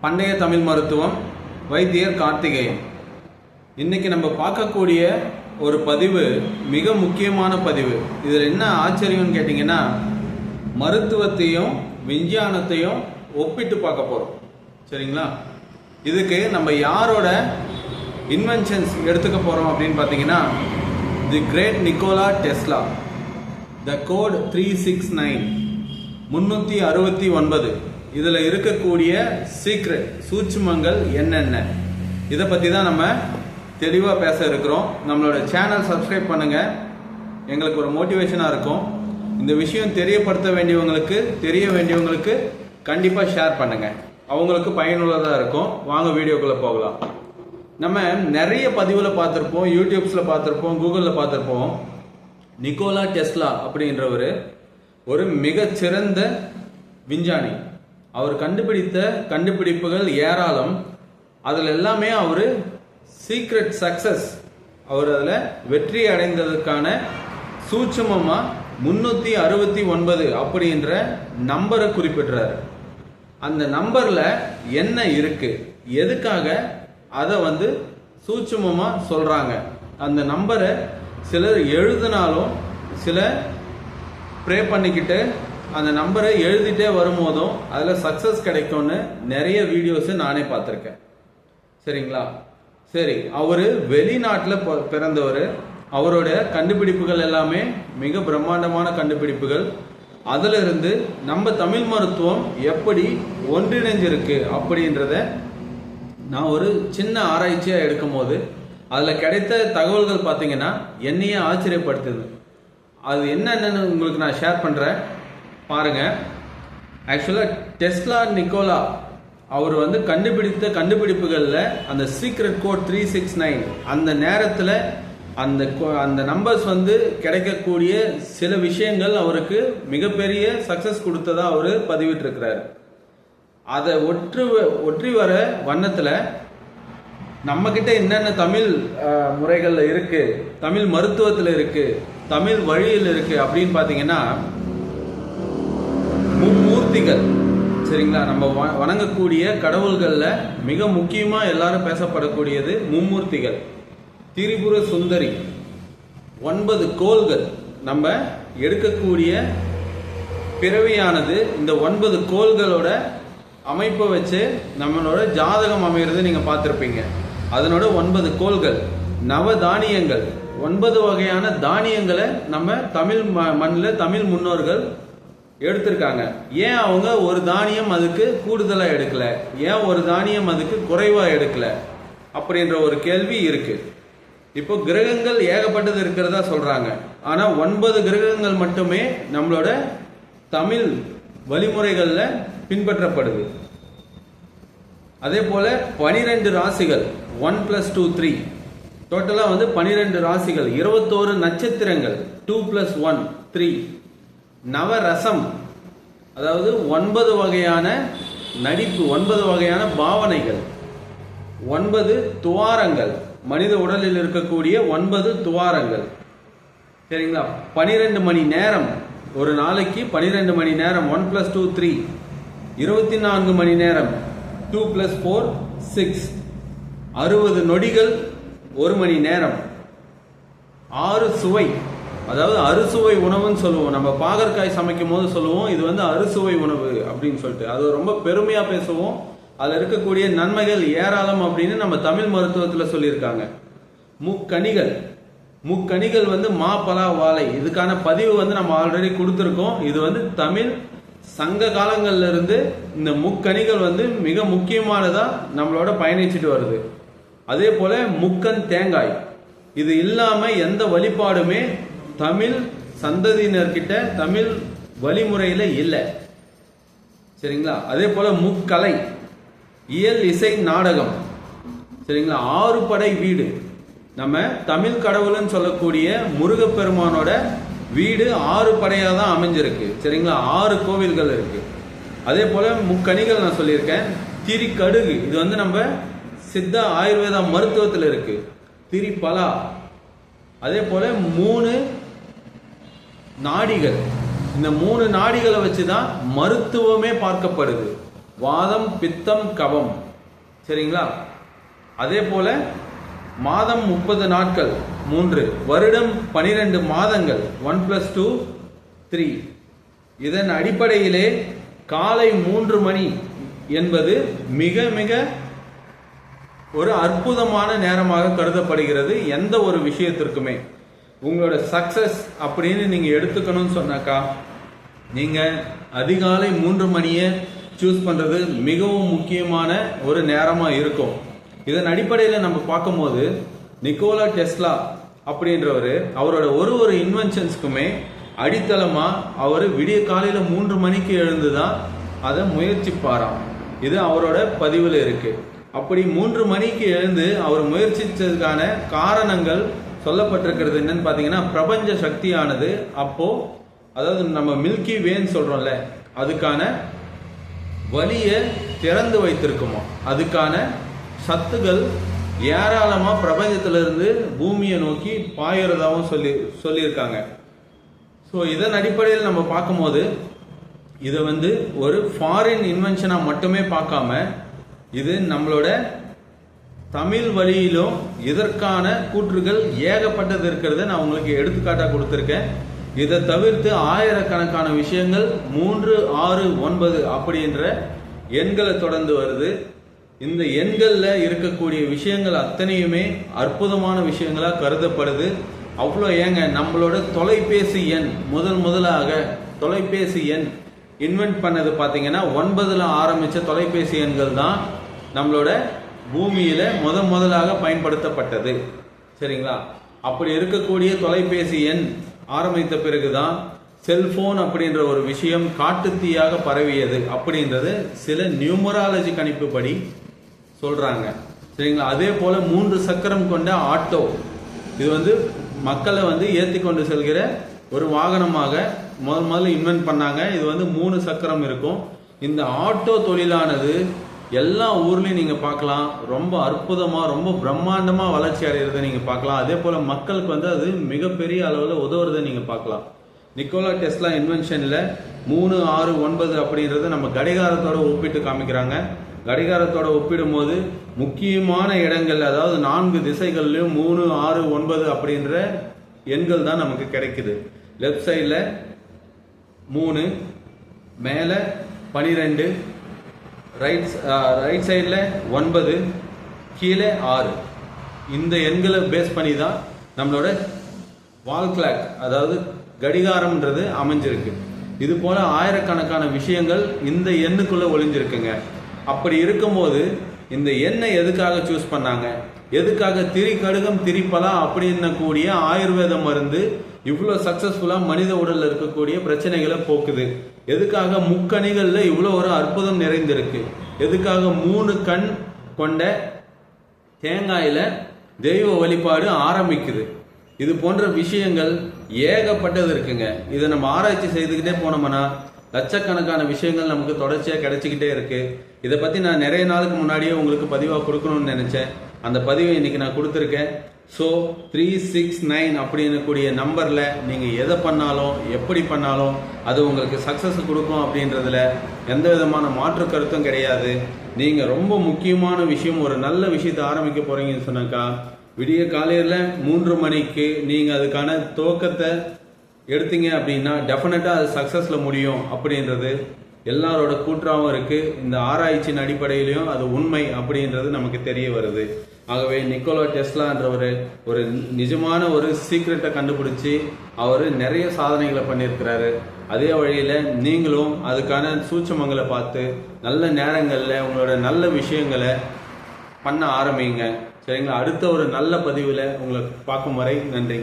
பண்டைய தமிழ் மருத்துவம் வைத்தியர் கார்த்திகேயன். இன்னைக்கு நம்ம பார்க்கக்கூடிய ஒரு பதிவு மிக முக்கியமான பதிவு. இதில் என்ன ஆச்சரியம்னு கேட்டிங்கன்னா மருத்துவத்தையும் விஞ்ஞானத்தையும் ஒப்பிட்டு பார்க்க போகிறோம் சரிங்களா? இதுக்கு நம்ம யாரோட இன்வென்ஷன்ஸ் எடுத்துக்க போகிறோம் அப்படின்னு பார்த்தீங்கன்னா the great Nikola Tesla the code three six nine முந்நூற்றி அறுபத்தி ஒன்பது. இதில் இருக்கக்கூடிய சீக்ரெட் சூட்சுமங்கள் என்னென்ன? இதை பற்றி தான் நம்ம தெளிவாக பேச இருக்கிறோம். நம்மளோட சேனல் சப்ஸ்கிரைப் பண்ணுங்கள் எங்களுக்கு ஒரு மோட்டிவேஷனாக இருக்கும். இந்த விஷயம் தெரியப்படுத்த வேண்டியவங்களுக்கு தெரிய வேண்டியவங்களுக்கு கண்டிப்பாக ஷேர் பண்ணுங்கள் அவங்களுக்கு பயனுள்ளதாக இருக்கும். வாங்க வீடியோக்குள்ளே போகலாம். நம்ம நிறைய பதிவில் பார்த்துருப்போம். யூடியூப்ஸில் பார்த்துருப்போம். கூகுளில் பார்த்துருப்போம். நிக்கோலா டெஸ்லா அப்படின்றவர் ஒரு மிகச்சிறந்த விஞ்ஞானி. அவர் கண்டுபிடித்த கண்டுபிடிப்புகள் ஏராளம். அதில் எல்லாமே அவர் சீக்ரெட் சக்சஸ் அவர் அதில் வெற்றி அடைந்ததுக்கான சூட்சமமாக முன்னூற்றி அறுபத்தி ஒன்பது அப்படின்ற நம்பரை குறிப்பிடுறாரு. அந்த நம்பரில் என்ன இருக்குது எதுக்காக அதை வந்து சூட்சமமாக சொல்கிறாங்க அந்த நம்பரை சிலர் எழுதினாலும் சில ப்ரே பண்ணிக்கிட்டு அந்த நம்பரை எழுதிட்டே வரும்போதும் அதில் சக்ஸஸ் கிடைக்கும்னு நிறைய வீடியோஸு நானே பார்த்துருக்கேன். சரிங்களா? சரி அவர் வெளிநாட்டில் பிறந்தவர். அவரோட கண்டுபிடிப்புகள் எல்லாமே மிக பிரம்மாண்டமான கண்டுபிடிப்புகள். அதிலிருந்து நம்ம தமிழ் மருத்துவம் எப்படி ஒன்றிணைஞ்சிருக்கு அப்படின்றத நான் ஒரு சின்ன ஆராய்ச்சியாக எடுக்கும் போது அதில் கிடைத்த தகவல்கள் பார்த்தீங்கன்னா என்னையே ஆச்சரியப்படுத்துது. அது என்னென்னு உங்களுக்கு நான் ஷேர் பண்ணுறேன் பாருங்கள் ஆக்சுவலாக டெஸ்லா நிக்கோலா அவர் வந்து கண்டுபிடித்த கண்டுபிடிப்புகளில் அந்த secret code three six nine அந்த நேரத்தில் அந்த அந்த நம்பர்ஸ் வந்து கிடைக்கக்கூடிய சில விஷயங்கள் அவருக்கு மிகப்பெரிய சக்ஸஸ் கொடுத்ததாக அவர் பதிவிட்டிருக்கிறார். அதை ஒற்று ஒற்றி வர வண்ணத்தில் நம்மக்கிட்ட என்னென்ன தமிழ் முறைகளில் இருக்குது தமிழ் மருத்துவத்தில் இருக்குது தமிழ் வழியில் இருக்குது அப்படின்னு பார்த்தீங்கன்னா மூர்த்திகள் சரிங்களா? நம்ம வ- வணங்கக்கூடிய கடவுள்களில் மிக முக்கியமாக எல்லாரும் பேசப்படக்கூடியது மும்மூர்த்திகள். திரிபுர சுந்தரி. ஒன்பது கோள்கள். நம்ம எடுக்கக்கூடிய பிறவியானது இந்த ஒன்பது கோள்களோட அமைப்பை வச்சு நம்மளோட ஜாதகம் அமைகிறது நீங்கள் பார்த்துருப்பீங்க. அதனோட ஒன்பது கோள்கள். நவ தானியங்கள். ஒன்பது வகையான தானியங்களை நம்ம தமிழ் மண்ணில் தமிழ் முன்னோர்கள் எடுத்திருக்காங்க. ஏன் அவங்க ஒரு தானியம் அதுக்கு கூடுதலாக எடுக்கல? ஏன் ஒரு தானியம் அதுக்கு குறைவாக எடுக்கல? அப்படின்ற ஒரு கேள்வி இருக்கு. இப்போ கிரகங்கள் ஏகப்பட்டது இருக்கிறதா சொல்றாங்க. ஆனால் ஒன்பது கிரகங்கள் மட்டுமே நம்மளோட தமிழ் வழிமுறைகளில் பின்பற்றப்படுது. அதே போல பனிரெண்டு ராசிகள் ஒன் பிளஸ் டூ த்ரீ டோட்டலாக வந்து பனிரெண்டு ராசிகள் இருபத்தோரு நட்சத்திரங்கள் டூ பிளஸ் ஒன் த்ரீ நவரசம். அதாவது ஒன்பது வகையான நடிப்பு ஒன்பது வகையான பாவனைகள். ஒன்பது துவாரங்கள். மனித உடலில் இருக்கக்கூடிய ஒன்பது துவாரங்கள். சரிங்களா? பனிரெண்டு மணி நேரம். ஒரு நாளைக்கு பனிரெண்டு மணி நேரம். ஒன் ப்ளஸ் டூ த்ரீ இருபத்தி நான்கு மணி நேரம். டூ ப்ளஸ் ஃபோர் சிக்ஸ் அறுபது நொடிகள் ஒரு மணி நேரம். ஆறு சுவை. அதாவது அறுசுவை உணவுன்னு சொல்லுவோம். நம்ம பாகற்காய் சமைக்கும் போது சொல்லுவோம் இது வந்து அறுசுவை உணவு அப்படின்னு சொல்லிட்டு. அது ரொம்ப பெருமையா பேசுவோம். அதில் இருக்கக்கூடிய நன்மைகள் ஏராளம் அப்படின்னு நம்ம தமிழ் மருத்துவத்தில் சொல்லியிருக்காங்க. முக்கணிகள் முக்கணிகள் வந்து மா பலா வாழை. இதுக்கான பதிவு வந்து நம்ம ஆல்ரெடி கொடுத்துருக்கோம். இது வந்து தமிழ் சங்க காலங்கள்ல இருந்து இந்த முக்கணிகள் வந்து மிக முக்கியமானதாக நம்மளோட பயணிச்சுட்டு வருது. அதே போல முக்கன் தேங்காய். இது இல்லாமல் எந்த வழிபாடுமே தமிழ் சந்ததியினர்கிட்ட தமிழ் வழிமுறையில் இல்லை. சரிங்களா? அதே போல் முக்கலை இயல் இசை நாடகம். சரிங்களா? ஆறு படை வீடு. நம்ம தமிழ் கடவுள்னு சொல்லக்கூடிய முருகப்பெருமானோட வீடு ஆறு படையாக தான் அமைஞ்சிருக்கு. சரிங்களா? ஆறு கோவில்கள் இருக்கு. அதே போல் முக்கணிகள் நான் சொல்லியிருக்கேன். திரிக்கடுகு. இது வந்து நம்ம சித்த ஆயுர்வேதா மருத்துவத்தில் இருக்கு. திரிபலா. அதே போல் மூணு நாடிகள். இந்த மூணு நாடிகளை வச்சு தான் மருத்துவமே பார்க்கப்படுது. வாதம் பித்தம் கபம். சரிங்களா? அதே போல மாதம் முப்பது நாட்கள் மூன்று. வருடம் பனிரெண்டு மாதங்கள் ஒன் பிளஸ் டூ த்ரீ. இதன் அடிப்படையிலே காலை மூன்று மணி என்பது மிக மிக ஒரு அற்புதமான நேரமாக கருதப்படுகிறது எந்த ஒரு விஷயத்திற்குமே. உங்களோட சக்சஸ் அப்படின்னு நீங்கள் எடுத்துக்கணும்னு சொன்னாக்கா நீங்கள் அதிகாலை மூன்று மணியை சூஸ் பண்ணுறது மிகவும் முக்கியமான ஒரு நேரமாக இருக்கும். இதன் அடிப்படையில் நம்ம பார்க்கும்போது நிக்கோலா டெஸ்லா அப்படின்றவர் அவரோட ஒரு ஒரு இன்வென்ஷன்ஸ்க்குமே அடித்தளமாக அவர் விடிய காலையில் மூன்று மணிக்கு எழுந்து தான் அதை முயற்சிப்பாராம். இது அவரோட பதிவில் இருக்குது அப்படி மூன்று மணிக்கு எழுந்து அவர் முயற்சிச்சதுக்கான காரணங்கள் சொல்லப்பட்டிருக்கிறது என்னன்னு பார்த்தீங்கன்னா பிரபஞ்ச சக்தியானது அப்போது அதாவது நம்ம மில்கி வேன்னு சொல்கிறோம்ல அதுக்கான வழியை திறந்து வைத்திருக்குமா? அதுக்கான சத்துகள் ஏராளமாக பிரபஞ்சத்திலிருந்து பூமியை நோக்கி பாயிறதாகவும் சொல்லி சொல்லியிருக்காங்க. ஸோ இதன் அடிப்படையில் நம்ம பார்க்கும்போது இதை வந்து ஒரு ஃபாரின் இன்வென்ஷனாக மட்டுமே பார்க்காம இது நம்மளோட தமிழ் வழியிலும் இதற்கான கூற்றுகள் ஏகப்பட்டது இருக்கிறத நான் உங்களுக்கு எடுத்துக்காட்டாக கொடுத்துருக்கேன். இதை தவிர்த்து ஆயிரக்கணக்கான விஷயங்கள் மூன்று ஆறு ஒன்பது அப்படின்ற எண்களை தொடர்ந்து வருது. இந்த எண்களில் இருக்கக்கூடிய விஷயங்கள் அத்தனையுமே அற்புதமான விஷயங்களாக கருதப்படுது. அவ்வளோ ஏங்க நம்மளோட தொலைபேசி எண் முதல் முதலாக தொலைபேசி எண் இன்வென்ட் பண்ணது பார்த்தீங்கன்னா ஒன்பதில் ஆரம்பித்த தொலைபேசி எண்கள் தான் நம்மளோட பூமியில முத முதலாக பயன்படுத்தப்பட்டது. சரிங்களா? அப்படி இருக்கக்கூடிய தொலைபேசி எண் ஆரம்பித்த பிறகுதான் செல்போன் அப்படின்ற ஒரு விஷயம் காட்டுத்தீயாக பரவியது அப்படின்றது சில நியூமராலஜி கணிப்புப்படி சொல்றாங்க. சரிங்களா? அதே போல மூன்று சக்கரம் கொண்ட ஆட்டோ. இது வந்து மக்களை வந்து ஏற்றி கொண்டு செல்கிற ஒரு வாகனமாக முதல் முதல்ல இன்வென்ட் பண்ணாங்க. இது வந்து மூணு சக்கரம் இருக்கும். இந்த ஆட்டோ தொழிலானது எல்லா ஊர்லேயும் நீங்கள் பார்க்கலாம். ரொம்ப அற்புதமாக ரொம்ப பிரம்மாண்டமாக வளர்ச்சி அடைகிறத நீங்கள் பார்க்கலாம். அதே போல் மக்களுக்கு வந்து அது மிகப்பெரிய அளவில் உதவுறதை நீங்கள் பார்க்கலாம். நிக்கோலா டெஸ்லா இன்வென்ஷனில் மூணு ஆறு ஒன்பது அப்படின்றத நம்ம கடிகாரத்தோட ஒப்பிட்டு காமிக்கிறாங்க. கடிகாரத்தோட ஒப்பிடும்போது முக்கியமான இடங்கள் அதாவது நான்கு திசைகள்லையும் மூணு ஆறு ஒன்பது அப்படின்ற எண்கள் தான் நமக்கு கிடைக்குது. லெஃப்ட் சைடில் மூணு மேலே பனிரெண்டு ரைட் ரைட் சைடில் ஒன்பது கீழே ஆறு. இந்த எண்களை பேஸ் பண்ணி தான் நம்மளோட வால் கிளாக் அதாவது கடிகாரம்ன்றது அமைஞ்சிருக்கு. இது போல் ஆயிரக்கணக்கான விஷயங்கள் இந்த எண்ணுக்குள்ளே ஒளிஞ்சிருக்குங்க. அப்படி இருக்கும்போது இந்த எண்ணை எதுக்காக சூஸ் பண்ணாங்க? எதுக்காக திரி கடுகம் திரிப்பலா அப்படின்னு கூடிய ஆயுர்வேத மருந்து இவ்வளோ சக்ஸஸ்ஃபுல்லாக மனித உடலில் இருக்கக்கூடிய பிரச்சனைகளை போக்குது. எதுக்காக முக்கணிகளில் இவ்வளோ ஒரு அற்புதம் நிறைந்திருக்கு? எதுக்காக மூணு கண் கொண்ட தேங்காயில் தெய்வ வழிபாடு ஆரம்பிக்குது? இது போன்ற விஷயங்கள் ஏகப்பட்டது இருக்குங்க. இதை நம்ம ஆராய்ச்சி செய்துக்கிட்டே போனோம்னா லட்சக்கணக்கான விஷயங்கள் நமக்கு தொடர்ச்சியாக கிடைச்சிக்கிட்டே இருக்கு. இதை பற்றி நான் நிறைய நாளுக்கு முன்னாடியே உங்களுக்கு பதிவாக கொடுக்கணும்னு நினச்சேன். அந்த பதிவை இன்னைக்கு நான் கொடுத்துருக்கேன். ஸோ த்ரீ சிக்ஸ் நைன் அப்படின்னக்கூடிய நம்பரில் நீங்கள் எதை பண்ணாலும் எப்படி பண்ணாலும் அது உங்களுக்கு சக்ஸஸ் கொடுக்கும் அப்படின்றதுல எந்த விதமான மாற்று கருத்தும் கிடையாது. நீங்கள் ரொம்ப முக்கியமான விஷயம் ஒரு நல்ல விஷயத்தை ஆரம்பிக்க போகிறீங்கன்னு சொன்னாக்கா விடிய காலையில் மூன்று மணிக்கு நீங்கள் அதுக்கான துவக்கத்தை எடுத்தீங்க அப்படின்னா டெஃபினட்டாக அது சக்ஸஸில் முடியும் அப்படின்றது எல்லாரோட கூற்றாகவும் இருக்கு. இந்த ஆராய்ச்சியின் அடிப்படையிலையும் அது உண்மை அப்படின்றது நமக்கு தெரிய வருது. ஆகவே நிக்கோலா டெஸ்லான்றவர் ஒரு நிஜமான ஒரு சீக்ரெட்டை கண்டுபிடிச்சி அவர் நிறைய சாதனைகளை பண்ணியிருக்கிறாரு. அதே வழியில் நீங்களும் அதுக்கான சூட்சமங்களை பார்த்து நல்ல நேரங்களில் உங்களோட நல்ல விஷயங்களை பண்ண ஆரம்பிங்க. சரிங்களா? அடுத்த ஒரு நல்ல பதிவில் உங்களை பார்க்கும் வரை நன்றி.